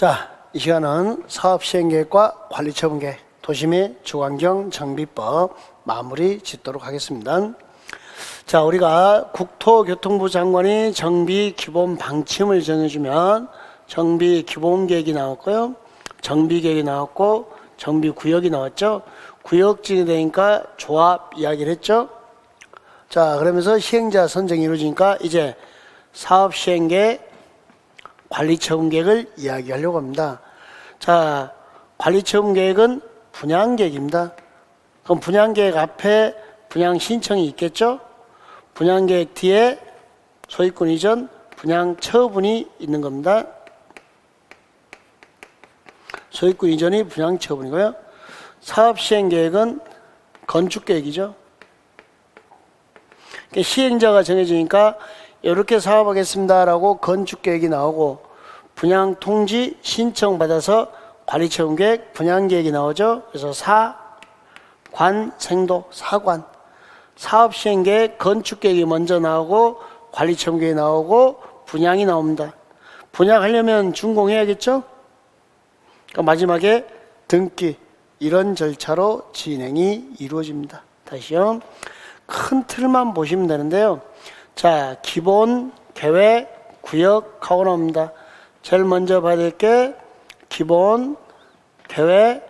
자, 이 시간은 사업시행계획과 관리처분계획, 도시및 주환경 정비법 마무리 짓도록 하겠습니다. 자, 우리가 국토교통부 장관이 정비 기본 방침을 정해주면 정비 기본 계획이 나왔고요. 정비 계획이 나왔고 정비 구역이 나왔죠. 구역진이 되니까 조합 이야기를 했죠. 자, 그러면서 시행자 선정이 이루어지니까 이제 사업 시행계 관리 처분 계획을 이야기하려고 합니다. 자, 관리 처분 계획은 분양 계획입니다. 그럼 분양 계획 앞에 분양 신청이 있겠죠? 분양 계획 뒤에 소유권 이전 분양 처분이 있는 겁니다. 소유권 이전이 분양 처분이고요. 사업 시행 계획은 건축 계획이죠. 시행자가 정해지니까 이렇게 사업하겠습니다라고 건축 계획이 나오고 분양 통지 신청 받아서 관리 처분 계획, 분양 계획이 나오죠. 그래서 사, 관, 생도, 사관. 사업 시행 계획, 건축 계획이 먼저 나오고 관리 처분 계획이 나오고 분양이 나옵니다. 분양하려면 준공해야겠죠? 그러니까 마지막에 등기 이런 절차로 진행이 이루어집니다. 다시요. 큰 틀만 보시면 되는데요. 자, 기본 계획 구역하고 나옵니다. 제일 먼저 될게 기본 계획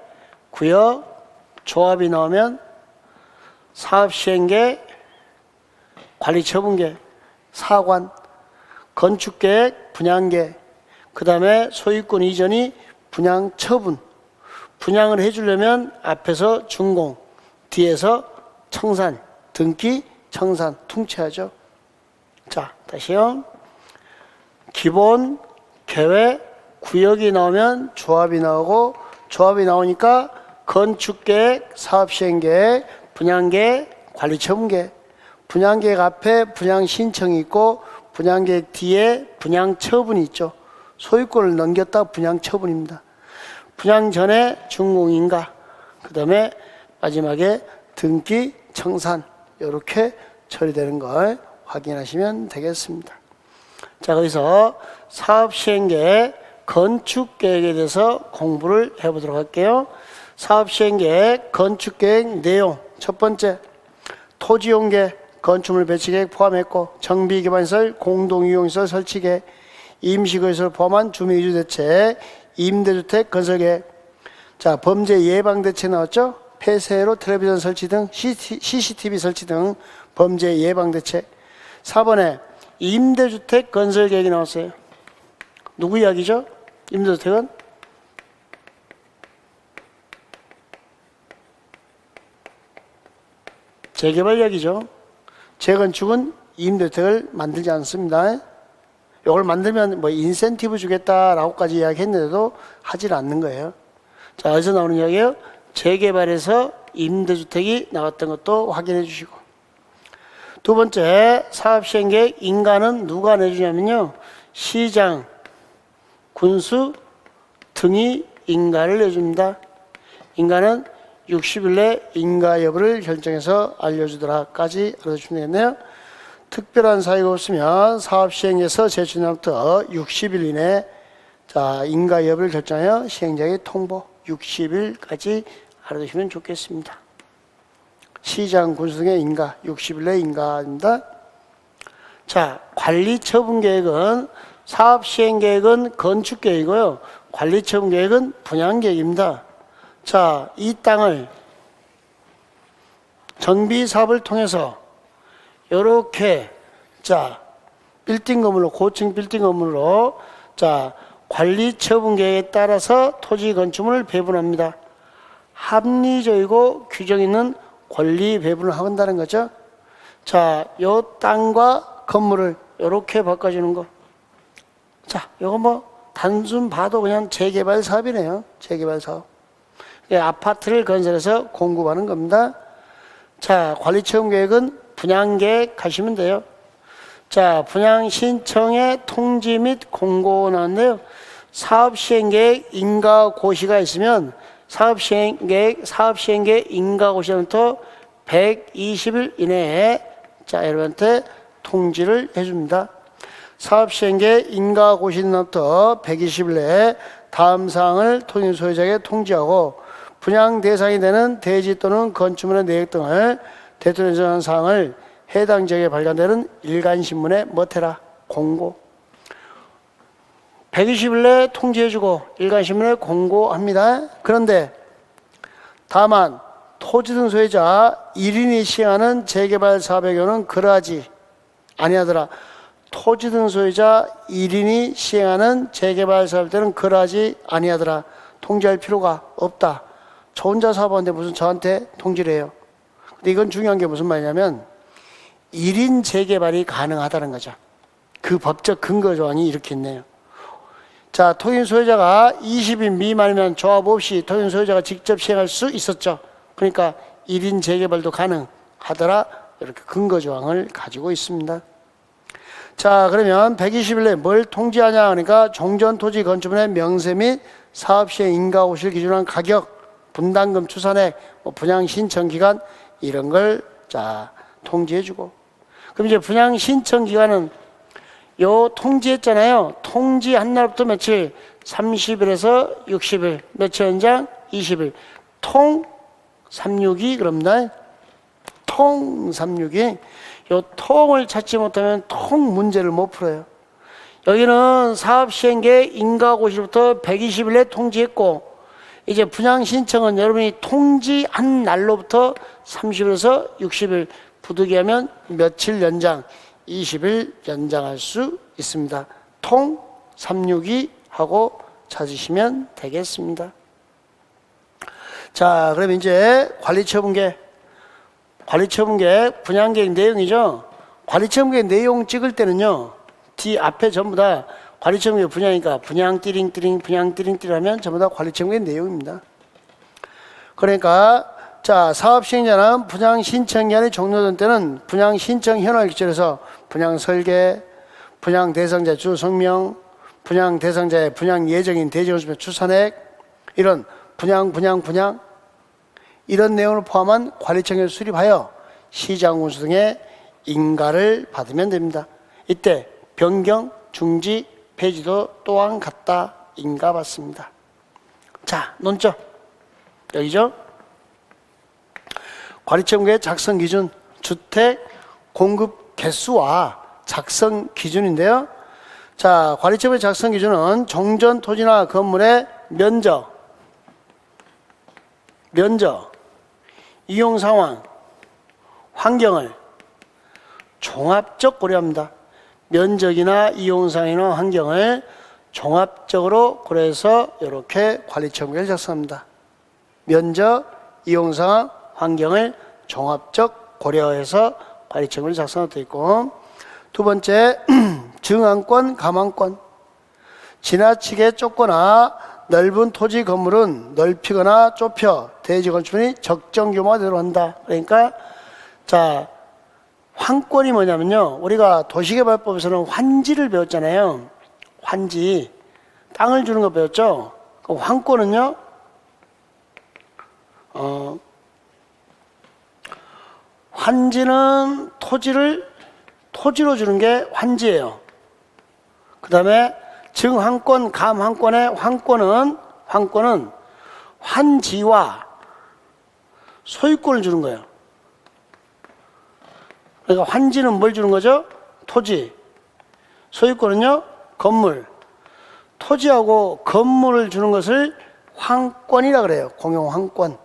구역 조합이 나오면 사업 시행계 관리 처분계 사관 건축 계획 분양 계획 그다음에 소유권 이전이 분양 처분 분양을 해주려면 앞에서 준공 뒤에서 청산 등기 청산 통치하죠. 자, 다시요. 기본 계획 구역이 나오면 조합이 나오고 조합이 나오니까 건축계획, 사업시행계획, 분양계획, 관리처분계획 분양계획 앞에 분양 신청이 있고 분양계획 뒤에 분양 처분이 있죠. 소유권을 넘겼다 분양 처분입니다. 분양 전에 준공인가 그 다음에 마지막에 등기 청산 이렇게 처리되는 걸 확인하시면 되겠습니다. 자, 거기서 사업 시행계획, 건축 계획에 대해서 공부를 해보도록 할게요. 사업 시행계획, 건축 계획 내용. 첫 번째, 토지용계, 건축물 배치계획 포함했고, 정비기반시설, 공동이용시설 설치계획, 임시거시설 포함한 주민이주 대책, 임대주택 건설계획. 자, 범죄 예방 대책 나왔죠? 폐쇄로 텔레비전 설치 등 CCTV 설치 등 범죄 예방 대책. 4번에 임대주택 건설 계획이 나왔어요. 누구 이야기죠? 임대주택은? 재개발 이야기죠. 재건축은 임대주택을 만들지 않습니다. 이걸 만들면 뭐 인센티브 주겠다라고까지 이야기했는데도 하질 않는 거예요. 자, 어디서 나오는 이야기예요? 재개발에서 임대주택이 나왔던 것도 확인해 주시고. 두 번째, 사업 시행 계획 인가는 누가 내주냐면요. 시장, 군수 등이 인가를 내줍니다. 인가는 60일 내 인가 여부를 결정해서 알려주더라까지 알려주시면 되겠네요. 특별한 사유가 없으면 사업 시행에서 제출 날부터 60일 이내 자, 인가 여부를 결정하여 시행자에게 통보 60일까지 알아두시면 좋겠습니다. 시장 군수등의 인가 60일 내 인가입니다. 자, 관리 처분 계획은 사업 시행 계획은 건축 계획이고요. 관리 처분 계획은 분양 계획입니다. 자, 이 땅을 정비 사업을 통해서 이렇게 자, 빌딩 건물로 고층 빌딩 건물로 자, 관리 처분 계획에 따라서 토지 건축물을 배분합니다. 합리적이고 규정 있는 권리 배분을 한다는 거죠. 자, 요 땅과 건물을 이렇게 바꿔주는 거. 자, 요거 뭐 단순 봐도 그냥 재개발 사업이네요. 재개발 사업. 예, 아파트를 건설해서 공급하는 겁니다. 자, 관리 처분 계획은 분양 계획 하시면 돼요. 자, 분양 신청의 통지 및 공고 나왔는데요. 사업 시행 계획 인가 고시가 있으면 사업 시행 계획 사업 시행 계획 인가 고시부터 120일 이내에 자, 여러분한테 통지를 해 줍니다. 사업 시행 계획 인가 고시부터 120일 내에 다음 사항을 토지 소유자에게 통지하고 분양 대상이 되는 대지 또는 건축물의 내역 등을 대통령에 정한 사항을 해당 지역에 발간되는 일간 신문에 뭐해라 공고 120일 내에 통지해주고 일간신문에 공고합니다. 그런데 다만 토지 등 소유자 1인이 시행하는 재개발 사업의 경우는 그러하지 아니하더라. 토지 등 소유자 1인이 시행하는 재개발 사업 때는 그러하지 아니하더라. 통지할 필요가 없다. 저 혼자 사업하는데 무슨 저한테 통지를 해요. 근데 이건 중요한 게 무슨 말이냐면 1인 재개발이 가능하다는 거죠. 그 법적 근거 조항이 이렇게 있네요. 자, 토인 소유자가 20인 미만이면 조합 없이 토인 소유자가 직접 시행할 수 있었죠. 그러니까 1인 재개발도 가능하더라. 이렇게 근거 조항을 가지고 있습니다. 자, 그러면 120일 내에 뭘 통지하냐 그러니까 종전 토지 건축물의 명세 및 사업 시행 인가 오실 기준한 가격, 분담금 추산액, 뭐 분양 신청 기간 이런 걸 자, 통지해 주고. 그럼 이제 분양 신청 기간은 요 통지했잖아요. 통지한 날부터 며칠? 30일에서 60일. 며칠 연장? 20일. 통 36이 그럽니다. 통 36이 요 통을 찾지 못하면 통 문제를 못 풀어요. 여기는 사업 시행계 인가고시부터 120일에 통지했고 이제 분양 신청은 여러분이 통지한 날로부터 30일에서 60일 부득이하면 며칠 연장 20일 연장할 수 있습니다. 통 362 하고 찾으시면 되겠습니다. 자, 그럼 이제 관리처분계 관리처분계 분양계획 내용이죠. 관리처분계 내용 찍을 때는요. 뒤 앞에 전부 다 관리처분계 분양이니까 분양 띠링 띠링 분양 띠링 띠링 하면 전부 다 관리처분계 내용입니다. 그러니까 자 사업 시행자는 분양 신청 기한이 종료된 때는 분양 신청 현황 기준에서 분양 설계, 분양 대상자 주 성명, 분양 대상자의 분양 예정인 대지건축 추산액 이런 분양 분양 분양 이런 내용을 포함한 관리청에 수립하여 시장 운수 등의 인가를 받으면 됩니다. 이때 변경, 중지, 폐지도 또한 같다 인가 받습니다. 자, 논점 여기죠. 관리청의 작성 기준 주택 공급 개수와 작성 기준인데요. 자, 관리청의 작성 기준은 종전 토지나 건물의 면적, 면적, 이용 상황, 환경을 종합적 고려합니다. 면적이나 이용 상황이나 환경을 종합적으로 고려해서 이렇게 관리청을 작성합니다. 면적, 이용 상황, 환경을 종합적 고려해서 관리청을 작성하고 있고 두 번째 증항권, 감항권 지나치게 좁거나 넓은 토지 건물은 넓히거나 좁혀 대지 건축물이 적정 규모가 들어간다. 그러니까 자 환권이 뭐냐면요. 우리가 도시개발법에서는 환지를 배웠잖아요. 환지 땅을 주는 거 배웠죠. 그 환권은요. 어, 환지는 토지를 토지로 주는 게 환지예요. 그 다음에 증환권, 감환권의 환권은 환권은 환지와 소유권을 주는 거예요. 그러니까 환지는 뭘 주는 거죠? 토지. 소유권은요? 건물. 토지하고 건물을 주는 것을 환권이라 그래요. 공용 환권.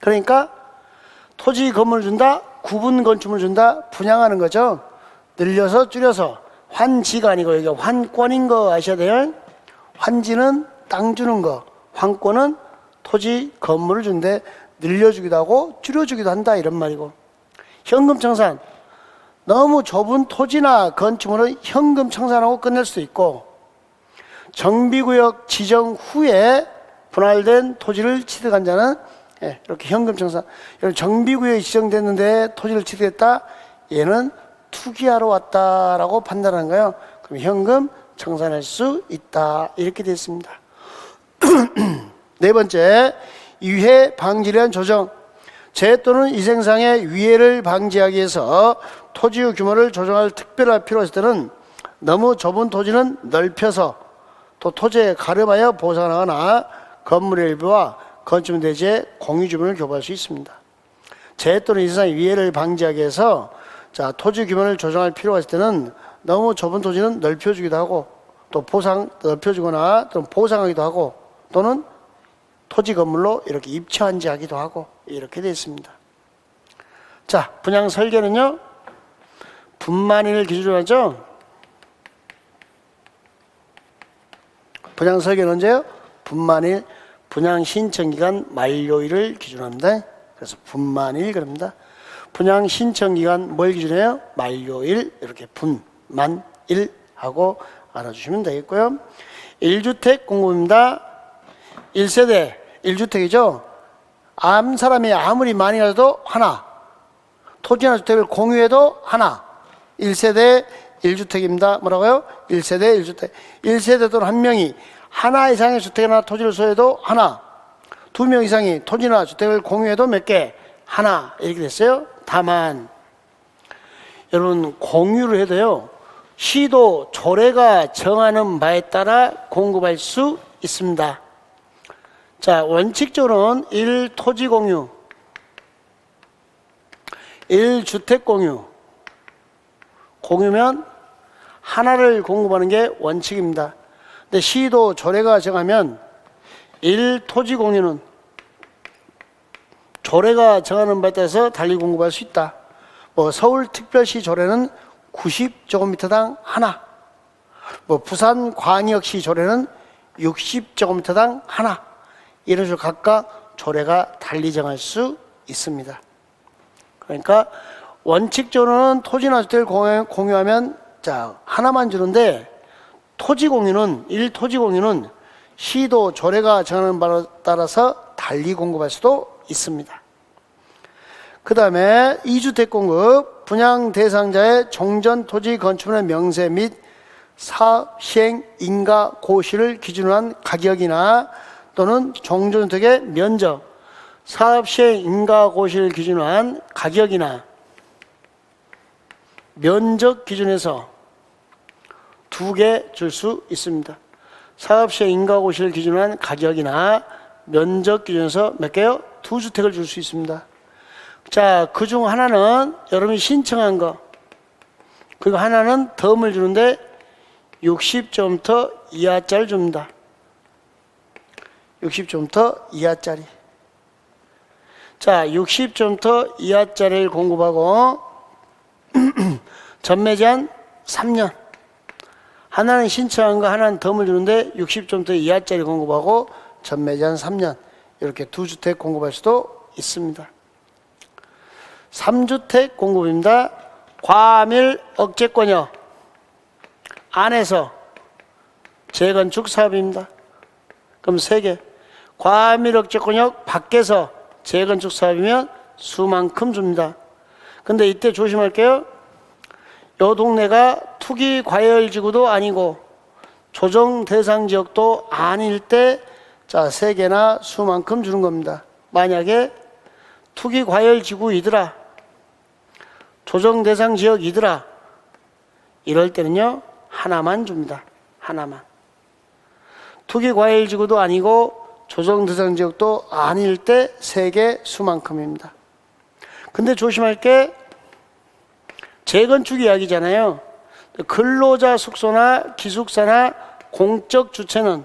그러니까 토지 건물을 준다, 구분 건축물을 준다, 분양하는 거죠. 늘려서 줄여서 환지가 아니고 여기 환권인 거 아셔야 돼요. 환지는 땅 주는 거, 환권은 토지 건물을 준대 늘려주기도 하고 줄여주기도 한다 이런 말이고 현금 청산 너무 좁은 토지나 건축물은 현금 청산하고 끝낼 수도 있고 정비구역 지정 후에 분할된 토지를 취득한 자는 예, 이렇게 현금 청산. 여러분 정비구역이 지정됐는데 토지를 취득했다. 얘는 투기하러 왔다라고 판단하는 거예요. 그럼 현금 청산할 수 있다. 이렇게 되어 있습니다. 네 번째, 위해 방지에 대한 조정. 재 또는 위생상의 위해를 방지하기 위해서 토지의 규모를 조정할 특별할 필요가 있을 때는 너무 좁은 토지는 넓혀서 또 토지에 가름하여 보상하거나 건물의 일부와 건축 대지의 공유 주변을 교부할 수 있습니다. 재 또는 이상의 위해를 방지하기 위해서 자 토지 규모를 조정할 필요가 있을 때는 너무 좁은 토지는 넓혀주기도 하고 또 보상 넓혀주거나 또는 보상하기도 하고 또는 토지 건물로 이렇게 입체한지하기도 하고 이렇게 되어 있습니다. 자 분양 설계는요 분만일을 기준으로 하죠. 분양 설계는 언제요? 분만일 분양 신청 기간 만료일을 기준합니다. 그래서 분만일 그럽니다. 분양 신청 기간 뭘 기준해요? 만료일 이렇게 분만일 하고 알아주시면 되겠고요. 1주택 공급입니다. 1세대 1주택이죠. 암 사람이 아무리 많이 가도 하나. 토지나 주택을 공유해도 하나. 1세대 1주택입니다. 뭐라고요? 1세대 1주택. 1세대 또는 한 명이 하나 이상의 주택이나 토지를 소유해도 하나. 두 명 이상이 토지나 주택을 공유해도 몇 개? 하나. 이렇게 됐어요. 다만 여러분 공유를 해도요. 시도 조례가 정하는 바에 따라 공급할 수 있습니다. 자, 원칙적으로는 1 토지 공유, 1 주택 공유, 공유면 하나를 공급하는 게 원칙입니다. 근데 시도 조례가 정하면 1토지 공유는 조례가 정하는 바에 따라서 달리 공급할 수 있다. 뭐 서울특별시 조례는 90제곱미터당 하나. 뭐 부산 광역시 조례는 60제곱미터당 하나. 이런 식으로 각각 조례가 달리 정할 수 있습니다. 그러니까 원칙적으로는 토지나 주택을 공유- 공유하면 자 하나만 주는데 토지 공유는 일 토지 공유는 시도 조례가 정하는 바에 따라서 달리 공급할 수도 있습니다. 그 다음에 이주택 공급 분양 대상자의 종전 토지 건축물의 명세 및 사업 시행 인가 고시를 기준으로 한 가격이나 또는 종전주택의 면적 사업 시행 인가 고시를 기준으로 한 가격이나 면적 기준에서 두 개 줄 수 있습니다. 사업 시행 인가 고시를 기준으로 한 가격이나 면적 기준에서 몇 개요? 두 주택을 줄 수 있습니다. 자, 그 중 하나는 여러분이 신청한 거. 그리고 하나는 덤을 주는데 60점부터 이하짜리 줍니다. 60점부터 이하짜리. 자, 60점부터 이하짜리를 공급하고 전매 제한 3년. 하나는 신청한 거, 하나는 덤을 주는데 60점부터 이하짜리 공급하고 전매 제한 3년. 이렇게 두 주택 공급할 수도 있습니다. 3주택 공급입니다. 과밀 억제권역 안에서 재건축 사업입니다. 그럼 세 개. 과밀 억제권역 밖에서 재건축 사업이면 수만큼 줍니다. 근데 이때 조심할게요. 요 동네가 투기 과열 지구도 아니고 조정 대상 지역도 아닐 때 자, 세 개나 수만큼 주는 겁니다. 만약에 투기 과열 지구이더라. 조정 대상 지역이더라. 이럴 때는요. 하나만 줍니다. 하나만. 투기 과열 지구도 아니고 조정 대상 지역도 아닐 때 세 개 수만큼입니다. 근데 조심할 게 재건축 이야기잖아요. 근로자 숙소나 기숙사나 공적 주체는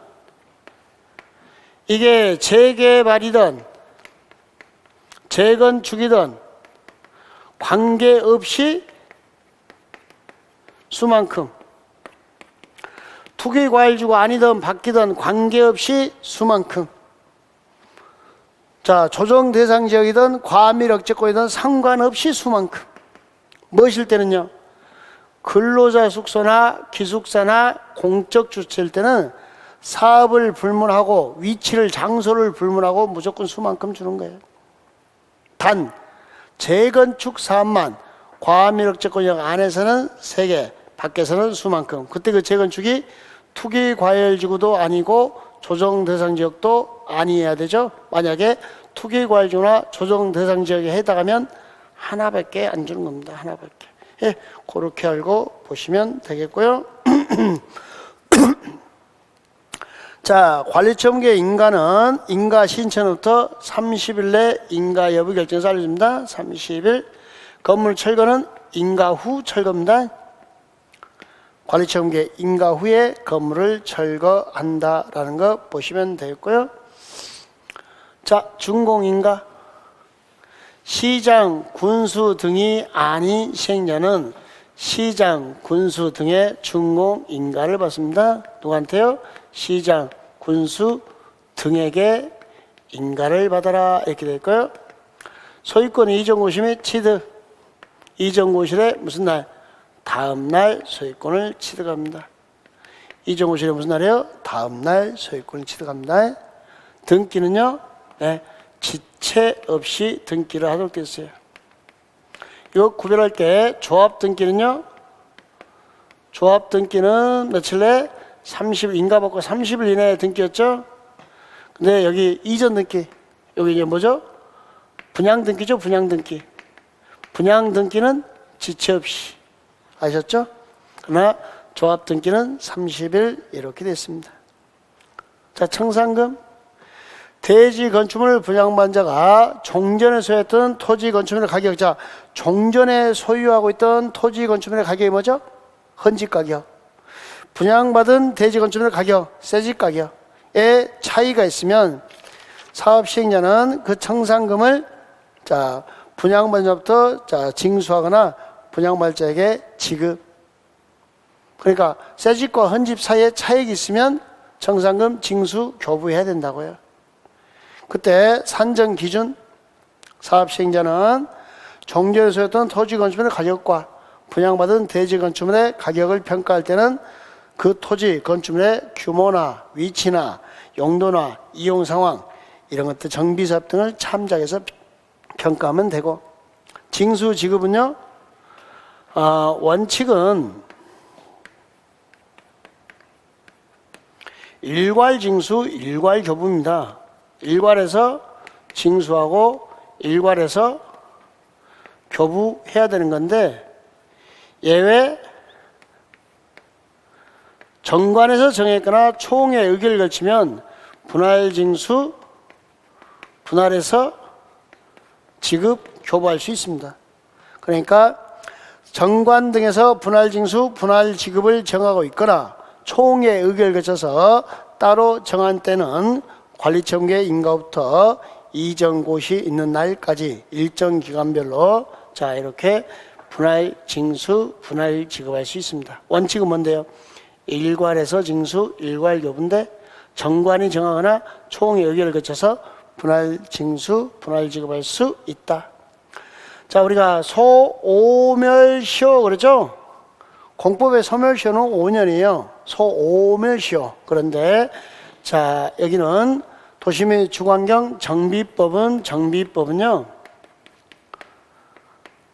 이게 재개발이든 재건축이든 관계없이 수만큼 투기 과일지구 아니든 바뀌든 관계없이 수만큼 자 조정 대상 지역이든 과밀 억제권이든 상관없이 수만큼 무엇일 때는요? 근로자 숙소나 기숙사나 공적 주체일 때는 사업을 불문하고 위치를 장소를 불문하고 무조건 수만큼 주는 거예요. 단 재건축 사업만 과밀 억제권역 안에서는 세개 밖에서는 수만큼. 그때 그 재건축이 투기 과열 지구도 아니고 조정 대상 지역도 아니어야 되죠. 만약에 투기 과열 지구나 조정 대상 지역에 해당하면 하나밖에 안 주는 겁니다 하나밖에 예, 그렇게 알고 보시면 되겠고요 자, 관리처분계 인가는 인가 신청부터 30일 내 인가 여부 결정서 알려줍니다. 30일. 건물 철거는 인가 후 철거입니다. 관리처분계 인가 후에 건물을 철거한다라는 거 보시면 되겠고요. 자, 준공인가. 시장, 군수 등이 아닌 시행자는 시장, 군수 등의 준공 인가를 받습니다. 누구한테요? 시장, 군수 등에게 인가를 받아라 이렇게 될까요? 소유권이 이전고시 및 취득 이전고실에 무슨 날? 다음 날 소유권을 취득합니다. 이전고실에 무슨 날이에요? 다음 날 소유권을 취득합니다. 등기는요, 네, 지체 없이 등기를 하도록 있어요. 이거 구별할 때 조합 등기는요, 조합 등기는 며칠 내 30일 인가 받고 30일 이내에 등기였죠. 근데 여기 이전 등기 여기 이제 뭐죠? 분양 등기죠, 분양 등기. 분양 등기는 지체 없이 아셨죠? 그러나 조합 등기는 30일 이렇게 됐습니다. 자, 청산금 대지 건축물 분양받은 자가 종전에 소유했던 토지 건축물의 가격 자 종전에 소유하고 있던 토지 건축물의 가격이 뭐죠? 헌집 가격 분양받은 대지 건축물의 가격 새집 가격에 차이가 있으면 사업 시행자는 그 청산금을 자 분양받은 자부터 자 징수하거나 분양말자에게 지급 그러니까 새집과 헌집 사이에 차익이 있으면 청산금 징수 교부해야 된다고요. 그때 산정 기준 사업 시행자는 종전에 소유했던 토지 건축물의 가격과 분양받은 대지 건축물의 가격을 평가할 때는 그 토지 건축물의 규모나 위치나 용도나 이용 상황 이런 것들 정비 사업 등을 참작해서 평가하면 되고 징수 지급은요 어, 원칙은 일괄 징수 일괄 교부입니다. 일괄해서 징수하고 일괄해서 교부해야 되는 건데 예외 정관에서 정했거나 총회 의결을 거치면 분할 징수 분할해서 지급 교부할 수 있습니다. 그러니까 정관 등에서 분할 징수 분할 지급을 정하고 있거나 총회 의결을 거쳐서 따로 정한 때는 관리청계 인가부터 이전고시 있는 날까지 일정 기간별로 자 이렇게 분할 징수 분할 지급할 수 있습니다. 원칙은 뭔데요? 일괄에서 징수 일괄 교부인데 정관이 정하거나 총회 의결을 거쳐서 분할 징수 분할 지급할 수 있다. 자 우리가 소오멸시효 그러죠? 공법의 소멸시효는 5년이에요. 소오멸시효. 그런데 자 여기는 도시및 주관경 정비법은 정비법은요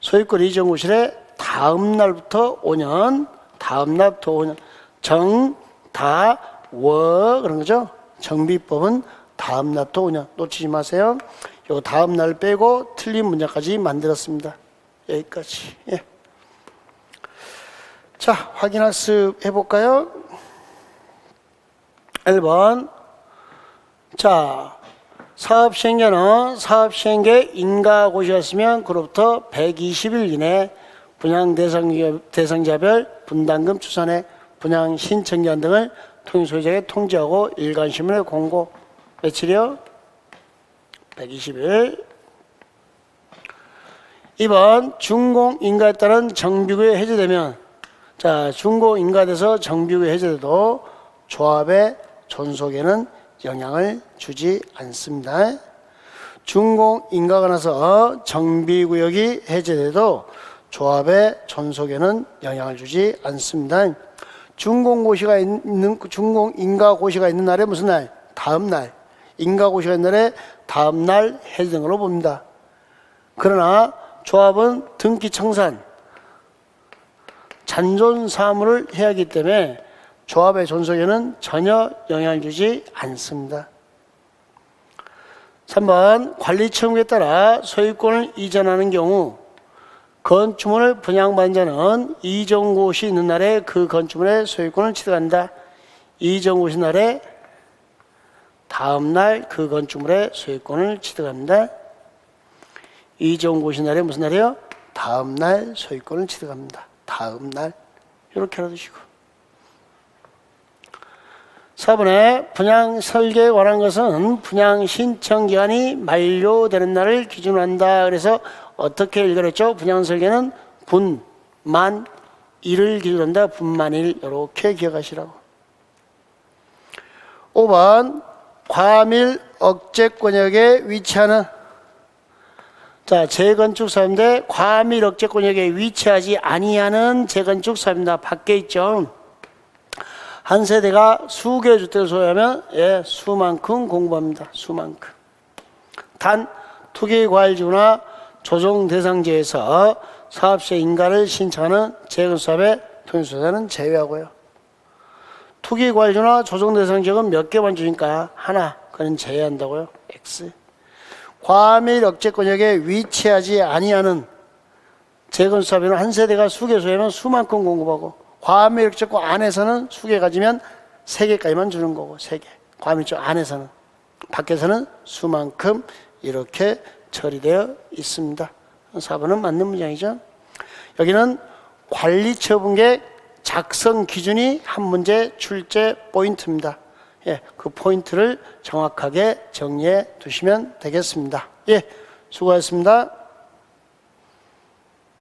소유권 이전 구실에 다음 날부터 5년 다음 날부터 5년 정 다 워 그런 거죠? 정비법은 다음 날부터 5년. 놓치지 마세요. 요 다음 날 빼고 틀린 문장까지 만들었습니다. 여기까지. 예. 자 확인 학습 해볼까요 1번 자, 사업 시행자는 사업 시행계 인가 고시였으면 그로부터 120일 이내 분양 대상, 대상자별 분담금 추산에 분양 신청기한 등을 통일소유자에게 통지하고 일간신문에 공고 며칠이요? 120일 2번 준공인가에 따른 정비구에 해제되면 자 준공인가돼서 정비구에 해제돼도 조합의 존속에는 영향을 주지 않습니다. 준공 인가가 나서 정비구역이 해제돼도 조합의 존속에는 영향을 주지 않습니다. 준공고시가 있는 준공 인가고시가 있는 날에 무슨 날? 다음 날. 인가고시가 있는 날에 다음 날 해제된 걸로 봅니다. 그러나 조합은 등기 청산 잔존 사무를 해야 하기 때문에 조합의 존속에는 전혀 영향을 주지 않습니다. 3번 관리 처분에 따라 소유권을 이전하는 경우 건축물을 분양받은 자는 이전고시 있는 날에 그 건축물의 소유권을 취득한다. 이전고시 날에 다음 날 그 건축물의 소유권을 취득합니다. 이전 고시 날에 무슨 날이요? 다음 날 소유권을 취득합니다. 다음 날 이렇게 알아두시고 4번에 분양 설계에 관한 것은 분양 신청 기한이 만료되는 날을 기준으로 한다. 그래서 어떻게 읽으랬죠? 분양 설계는 분, 만, 일을 기준으로 한다. 분만 일 이렇게 기억하시라고. 5번 과밀 억제권역에 위치하는 자 재건축 사업인데 과밀 억제권역에 위치하지 아니하는 재건축 사업입니다. 밖에 있죠. 한 세대가 수개 주택을 소유하면 예, 수만큼 공부합니다. 수만큼. 단 투기 과일지구나 조정 대상지에서 사업체 인가를 신청하는 재건 사업의 통일소자는 제외하고요. 투기 과일주나 조정 대상 지역은 몇 개만 주니까 하나 그는 제외한다고요. X. 과밀 억제권역에 위치하지 아니하는 재건 사업에는 한 세대가 수개 소유하면 수만큼 공급하고 과밀 억제권 안에서는 수개 가지면 세 개까지만 주는 거고 세 개. 과밀 쪽 안에서는 밖에서는 수만큼 이렇게 처리되어 있습니다. 4번은 맞는 문장이죠. 여기는 관리 처분계 작성 기준이 한 문제 출제 포인트입니다. 예, 그 포인트를 정확하게 정리해 두시면 되겠습니다. 예, 수고하셨습니다.